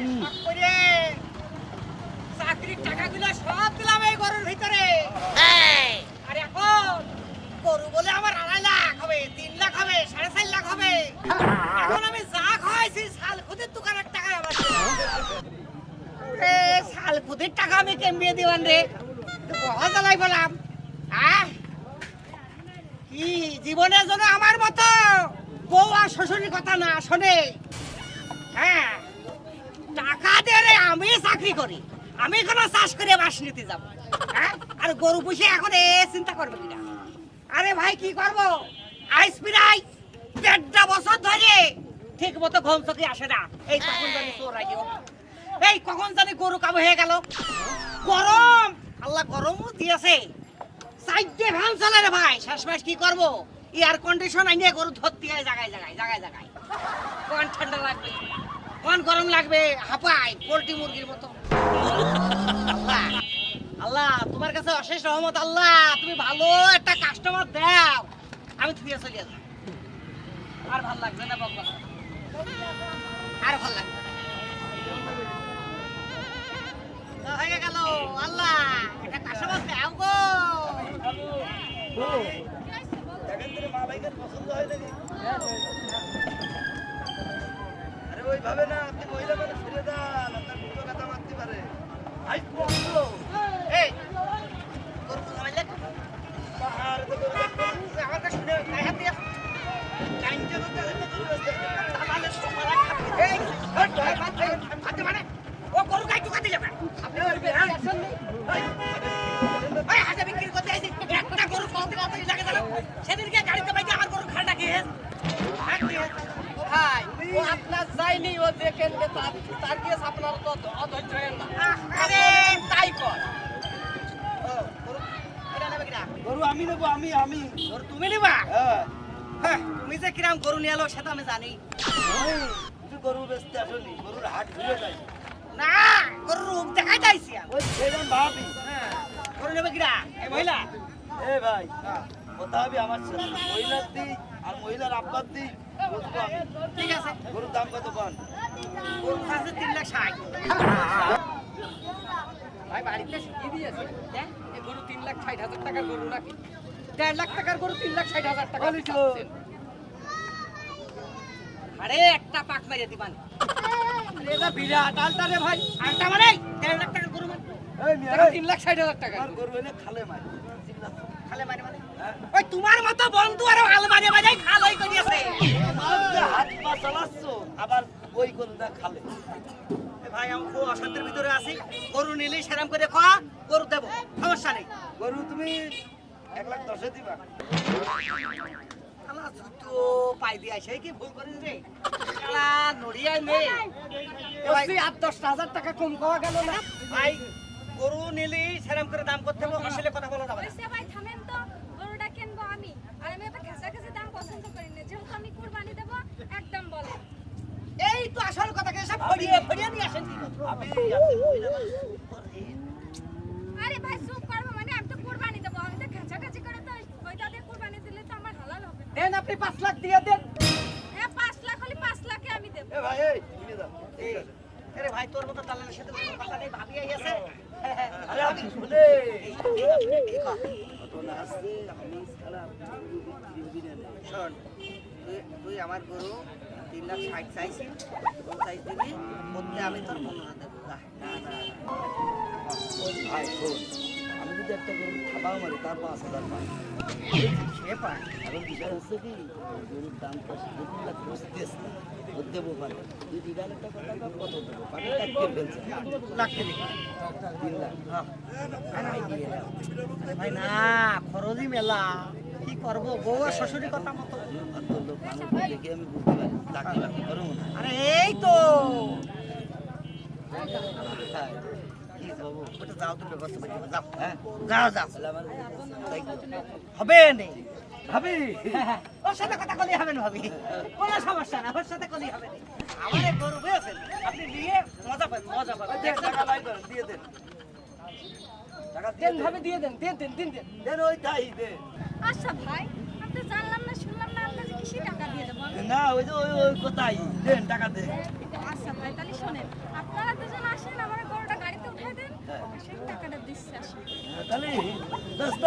করে চাকরির টাকাগুলো সব দিলাম এই গরুর ভিতরে। আর এখন গরু বলে আমার আড়াই লাখ হবে তিন লাখ হবে সাড়ে চার লাখ হবে। এখন আমি যা খাওয়াইছি শাল খুদের দোকানের টাকা আমার। শাল খুদের টাকা আমি কেমবিয়ে দিবান রে? বহা জ্বালাই বললাম আহ! কি জীবনের জন্য আমার মতো বউ আর শ্বশুরের কথা না শোনে? হ্যাঁ। টাকা দিয়ে আমি চাকরি করি। আমি কোনো চাষ করে বাস নিতে হ্যাঁ? আর গরু পুষে এখন এ চিন্তা করবে কিনা? আরে ভাই, কি করব? আইস পিরাই দেড়টা বছর ধরে ঠিক মতো ঘুম চোখে আসে না। এই কখন জানি চোর আইও এই কখন জানি গরু কাবু হয়ে গেল। গরম! আল্লাহ গরমও দিয়েছে। সাইডে ফ্যান চলে রে ভাই। শেষমেশ কি করব? এয়ার কন্ডিশন আইনে গরু ধরতে হয় জায়গায় জায়গায় জায়গায় জায়গায় কোন ঠান্ডা লাগবে? কোন গরম লাগবে? হাঁপায়, পোল্ট্রি মুরগির মতো। আল্লাহ, তোমার কাছে অশেষ রহমত, আল্লাহ, তুমি ভালো একটা কাস্টমার দাও। আমি থুয়ে চলে যাব। আর ভালো লাগবে না, বকবক আর ভালো লাগবে আল্লাহ, একটা কাস্টমার দাও গো। ওইভাবে না আপনি মহিলা মানুষ ফিরে দেন আপনার দুটো কথা মারতে পারে। আই বন্ধ এই গরু তো পাহাড় তো আমার কাছে শুনে গায়ে হাত দিয়ে। কাইন্টে তো দেখেন না গরু আসতে। তাহলে তোমার এই হট হট মানে ও গরু গাই টুকাতে যাবে। আপনি করবে হ্যাঁ? ভাই, এই হাতে বিক্রি করতে আইছি একটা গরু কত কত লাগে জানো সেদিনকে গাড়িতে বাইকে আমার গরু খাড়া কি হেস ভাই ও আপনার যায়নি ও দেখেন যে তার তার কেস আপনার তো অধৈর্য হয়েন না আরে তাই কর ও গরু এটা নেবে কিনা গরু আমি নেব আমি আমি। গরু তুমি নিবা? তুমি যে কিরাম গরু নিয়ে এলো সেটা আমি জানি। গরু বেচতে আসনি গরুর হাট ঘুরে যাই না গরুর রূপ দেখাই যাইছি ওই সেরকম ভাবি গরু নেবে কিনা এই মহিলা? এ ভাই কথা হবে আমার সাথে মহিলার দিক আর মহিলার আব্বার আমি। ঠিক আছে। গরুর দাম কত পান? গরু আছে তিন লাখ ষাট। ভাই বাড়িতে শিখিয়ে দিয়েছে। দেখ এই গরু তিন লাখ ষাট হাজার টাকার গরু নাকি? দেড় লাখ টাকার গরু তিন লাখ ষাট হাজার টাকা। আরে একটা পাক মারিয়ে দিবান এটা বিরাট আলটা রে ভাই। মানে দেড় লাখ টাকার গরু মানে। তিন লাখ ষাট হাজার টাকা গরু। এনে খালে মারি। খালে মারে মানে? হ্যাঁ? ওই তোমার মতো বন্ধু আর আলমারি বাজাই খালই করিয়েছে। হাত পা চালাচ্ছ আবার ওই গরুটা খালে। ভাই আমি খুব অশান্তির ভিতরে আছি। গরু নিলে সেরাম করে খাওয়া গরু দেবো সমস্যা নেই। গরু তুমি এক লাখ দশে দিবা। আমার জুতো পাই দিয়ে আসে কি ভুল করিস রে? শালা নড়িয়ায় নেই এ ভাই, দশটা হাজার টাকা কম গেল না। ভাই গরু নিলে সেরাম করে দাম করতে হবে আসলে কথা বলা যাবে না ওইসে ভাই থামেন তো গরুটা কিনবো আমি আর আমি এত ঘেঁষাঘেঁষি দাম পছন্দ করি না যেহেতু আমি কুরবানি দেবো একদম বলেন এই তো আসল কথা কে সব ফড়িয়ে ফড়িয়ে নিয়ে আসেন আপনি আরে ভাই চুপ করব মানে আমি তো কুরবানি দেবো। আমি তো ঘেঁষাঘেঁষি করে তো ওইটা দিয়ে কুরবানি দিলে তো আমার হালাল হবে দেন আপনি পাঁচ লাখ দিয়ে দেন। হ্যাঁ পাঁচ লাখ হলে পাঁচ লাখে আমি দেবো। এ ভাই এই নিয়ে যাও ঠিক আছে। আরে ভাই তোর মতো দালালের সাথে কোনো কথা নেই ভাবি আইয়াছে আরে আমি শুনে। তুই আমার গরু তিন লাখ ষাট চাইছি চাইছ দিবি বলতে আমি তোর দেবো? যা। আমি যদি একটা গরু খাবাও মারি তার পাঁচ হাজার পাই সে পায় এখন বিষয় হচ্ছে কি গরুর দাম তো লাখ বসতেছে ও দেবো পারে। দুই তিন লাখ টাকা টাকা কত দেবো? পারে কাটকে ফেলছে। লাগছে তিন লাখ। হ্যাঁ। ভাই না খরচই মেলা। কি করব? বউ আর শ্বশুরি কথা মতো। আমি বুঝতে পারি চাকরি বাকরি করো না আরে এই তো! হবে নেই ভাবি? ওর সাথে কথা কলি হবে না ভাবি। কোনো সমস্যা না ওর সাথে কলি হবে না। আমার গরু আপনি নিয়ে মজা পাবেন মজা পাবেন। করেন দিয়ে দেন। দেন দেন ভাবে দিয়ে দেন দেন দেন দিন দেন। দেন ওই তাই দে। আচ্ছা ভাই আমি তো জানলাম না শুনলাম না আপনাকে কিসে টাকা দিয়ে দেবো না ওই যে ওই ওই কোথায়? দেন টাকা দে। আচ্ছা ভাই তাহলে শোনেন আপনার দুজন আসেন আমার গরুটা গাড়িতে উঠাই দেন। হ্যাঁ। টাকাটা দিচ্ছি আসেন তাহলে দোস্ত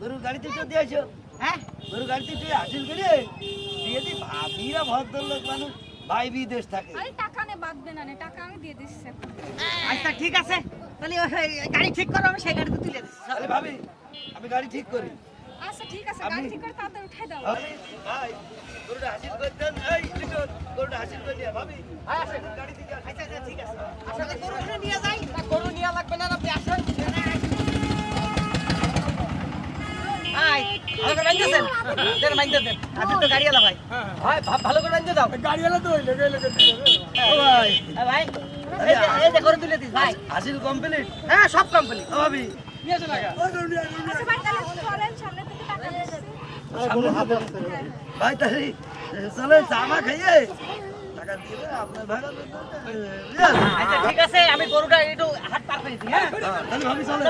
গরুর গাড়িতে একটু দিয়ে আসো। হ্যাঁ? গরুর গাড়িতে একটু হাসিল করে দিয়ে দি ভাবিরা ভদ্রলোক মানুষ ভাই বিদেশ থাকে। আরে টাকা নে বাঁধবে না নে টাকা আমি দিয়ে দিচ্ছি আচ্ছা ঠিক আছে। তাহলে গাড়ি ঠিক করো আমি সেই গাড়িতে তুলে দিচ্ছি তাহলে ভাবি আমি গাড়ি ঠিক করি। আচ্ছা ঠিক আছে গাড়ি ঠিক করে তাড়াতাড়ি উঠাই দাও। ভাই গরুটা হাসিল করে দেন। এই লিটন গরুটা হাসিল করে দিয়ে ভাবি। আসেন গাড়ি আসো। আচ্ছা আচ্ছা ঠিক আছে। আসলে গরুটা নিয়ে যাই না, গরু নেওয়া লাগবে না আপনি আসেন। ভাই ভালো করে দেন। বাঁধতে দেন। আপনি তো ভাই। ভাই ভালো করে রান্ধে দাও। ও ভাই। হ্যাঁ ভাই। এই যে- এই যে গরু তুলে দিস ভাই। হাসিল কমপ্লিট হ্যাঁ সব কমপ্লিট ও ভাবি। নিয়ে চলে গা আচ্ছা ভাই তাহলে চলেন সামনে থেকে টাকা দিচ্ছি ভাই তাহলে চলে চামা খাইয়ে। টাকা দিয়ে আপনার ভাড়া আচ্ছা ঠিক আছে আমি গরুটা একটু হাত পার করে দিই হ্যাঁ? হ্যাঁ, তাহলে ভাবি চলে।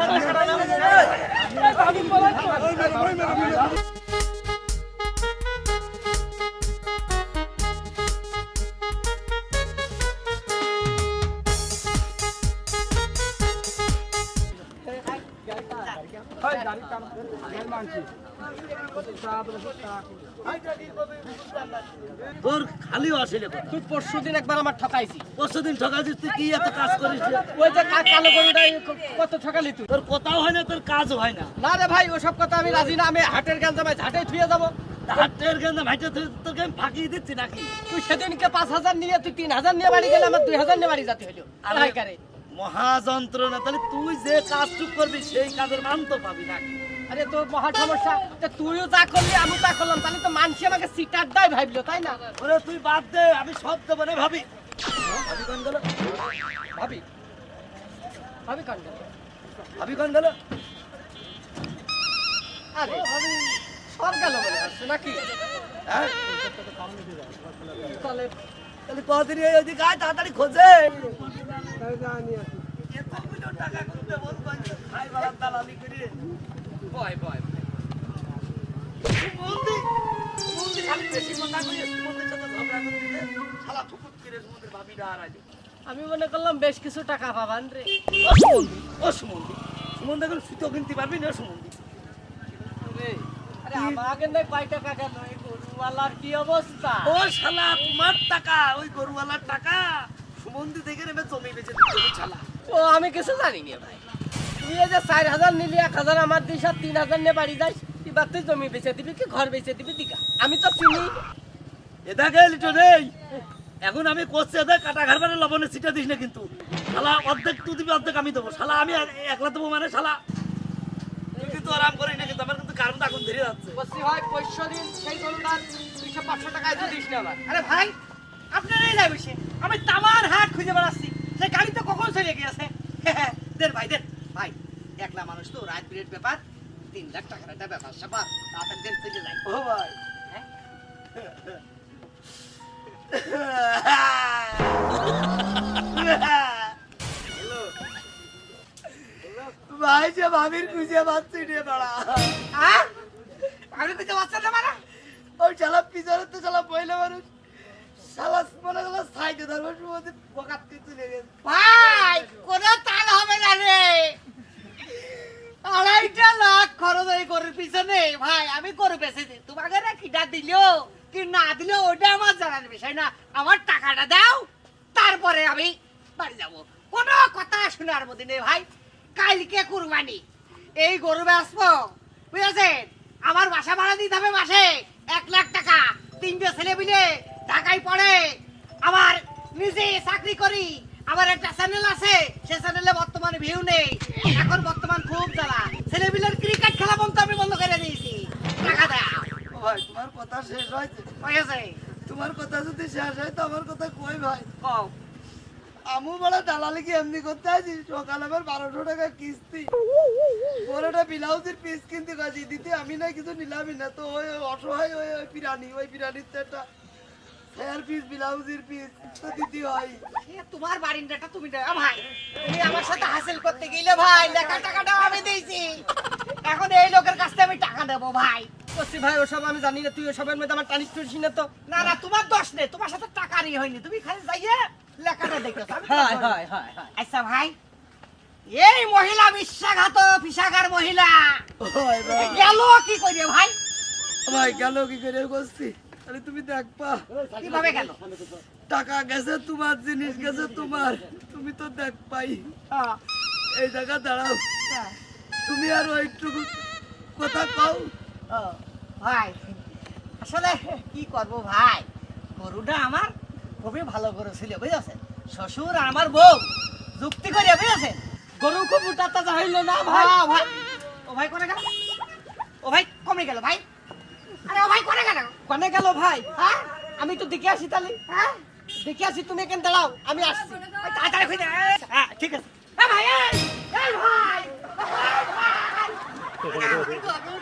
তোর খালিও আসলে তুই পরশু দিন একবার আমার ঠকাইছি। পরশু দিন ঠকাছিস তুই কি এত কাজ করিস? ওই যে কালো গরুটা কত ঠকালি তুই? তোর কথাও হয় না তোর কাজও হয় না। না রে ভাই ওসব কথা আমি রাজি না আমি হাটের গান জামাই ঝাঁটে থুয়ে যাব। হাটের গেন্দা ভাইটা তুই তোকে আমি ফাঁকি দিচ্ছি নাকি? তুই সেদিনকে পাঁচ হাজার নিয়ে তুই তিন হাজার নিয়ে বাড়ি গেলে আমার দুই হাজার নিয়ে বাড়ি যেতে হলো আর হাই কারে মহাযন্ত্রণা তাহলে তুই যে কাজটুক করবি সেই কাজের মান তো পাবি নাকি? আরে তোর মহা সমস্যা। তা তুইও যা করলি আমি তা করলাম। তাহলে তো মানুষে আমাকে সিটার দায় ভাবলো তাই না? ওরে তুই বাদ দে আমি সব দেবো না ভাবি। ভাবি কোন গেল? ভাবি। ভাবি কান্ড ভাবি কোন গেল? আরে সব গেল বলে আসছে নাকি? হ্যাঁ। তাহলে তাহলে কদিন এই ওদিকে আয় তাড়াতাড়ি খোঁজে। এতগুলো টাকা বল কইছে ভাই বাবার দালালি করে। আর আইলো আমি মনে করলাম বেশ কিছু টাকা পাবান রে। সুমন্দি ও সুমন্দি। সুমন্দি এখন সুতো কিনতে পারবি না সুমন্দি? আরে আমাকে নাই কয় টাকা কেন? এই গরুওয়ালার কি অবস্থা? ও শালা তোমার টাকা ওই গরুওয়ালার টাকা। সুমন্দি থেকে নেবে জমি বেচে দিতে হবে শালা ও আমি কিছু জানি না ভাই। তুই যে চার হাজার নিলি এক হাজার আমার দিস আর তিন হাজার নিয়ে বাড়ি যাস এবার তুই জমি বেচে দিবি কি ঘর বেচে দিবি দিকা আমি তো চিনি। এটা গেল তো নেই এখন আমি করছি এদের কাটা ঘর মানে লবণের সিটা দিস না কিন্তু। শালা অর্ধেক তুই দিবি অর্ধেক আমি দেবো। শালা আমি এক- একলা দেবো মানে শালা। তুই কিন্তু আরাম করিস না কিন্তু আমার কিন্তু কারণ আগুন ধরে যাচ্ছে। পয়সা দিন সেই গরুটার দুইশো পাঁচশো দিস না আরে ভাই আপনারাই আমি তামার হাট খুঁজে বেড়াচ্ছি। সে গাড়ি তো কখন চলে গিয়েছে? দেন ভাই দেন। একলা মানুষ তো রাত বিরেট ব্যাপার তিন লাখ টাকার একটা ব্যাপার স্যাপার তাড়াতাড়ি দেন চলে যাই। ও ভাই। হ্যাঁ? ভাই যে ভাবির খুঁজে পাচ্ছি রে বাড়া হ্যাঁ? বাচ্চা না মারা? ওই শালা পিছনে তো শালা পয়লা মানুষ। শালা মনে সাইডে কিছু লেগে ভাই কোনো তাল হবে না রে। আড়াইটা লাখ খরচ এই গরুর পিছনে। ভাই, আমি গরু বেঁচেছি। তোমাকে না কিটা দিলেও কি না দিলেও ওটা আমার জানার বিষয় না। আমার টাকাটা দাও, তারপরে আমি বাড়ি যাব। কোনো কথা শোনার মধ্যে নেই, ভাই। কালকে কুরবানি। এই গরু বেচবো, বুঝেছেন? আমার বাসা ভাড়া দিতে হবে মাসে এক লাখ টাকা। তিনটে ছেলে মিলে ঢাকায় পড়ে। আমার নিজে চাকরি করি। আমার একটা চ্যানেল আছে, সে চ্যানেলে বর্তমানে ভিউ নেই। এখন বর্তমান খুব জ্বালা ছেলেপিলের ক্রিকেট খেলা বন্ধ আমি বন্ধ করে দিয়েছি টাকা দাও ও ভাই তোমার কথা শেষ হয়েছে তোমার কথা যদি শেষ হয় তো আমার কথা কই ভাই? কও। আমু বড় দালালি কি এমনি করতে আছি সকাল আমার বারোশো টাকা কিস্তি। বড়টা ব্লাউজের পিস কিনতে গেছি। দিতে আমি না কিছু নিলামই না। তো ওই অসহায় ওই ওই পিরানি ওই পিরানির তো একটা হেয়ার পিস ব্লাউজের পিস তো দিতে হয়। তোমার বারিন্দাটা তুমি ভাই। তুমি আমার সাথে হাসিল করতে গেলে ভাই লেখা টাকাটাও আমি দিয়েছি। এখন এই লোকের কাছ থেকে আমি টাকা দেবো ভাই। বলছি ভাই ওসব আমি জানি না তুই ওসবের মধ্যে আমার টানিস টুনিস না তো। না না তোমার দোষ নেই তোমার সাথে টাকারই হয়নি তুমি খালি যাইয়ে লেখাটা হয় হয় হয় হয়। আচ্ছা ভাই এই মহিলা বিশ্বাঘাত পিসাগার মহিলা। গেল কি করে ভাই? ভাই গেল কি করে করছি আরে তুমি দেখবা কীভাবে গেল? টাকা গেছে তোমার জিনিস গেছে তোমার। তুমি তো দেখ পাই। হ্যাঁ, এই জায়গা দাঁড়াও। হ্যাঁ। তুমি আর ওইটুকু কথা কও। ভাই। আসলে কি করব ভাই? গরুটা আমার খুবই ভালো গরু ছিল বুঝেছেন? শ্বশুর আর আমার বউ যুক্তি করে বুঝেছেন? গরু খুব উঠা তাজা হইল না ভাই? ভাই ভাই। ও ভাই কোনে গেল? ও ভাই কমে গেল ভাই। আরে ও ভাই কোনে গেল? কনে গেল ভাই? হ্যাঁ? আমি তো দেখে আসি তাহলে। হ্যাঁ? দেখে আসি তুমি এখানে দাঁড়াও আমি আসছি। তাড়াতাড়ি খুঁজে হ্যাঁ ঠিক আছে। এ ভাই ভাই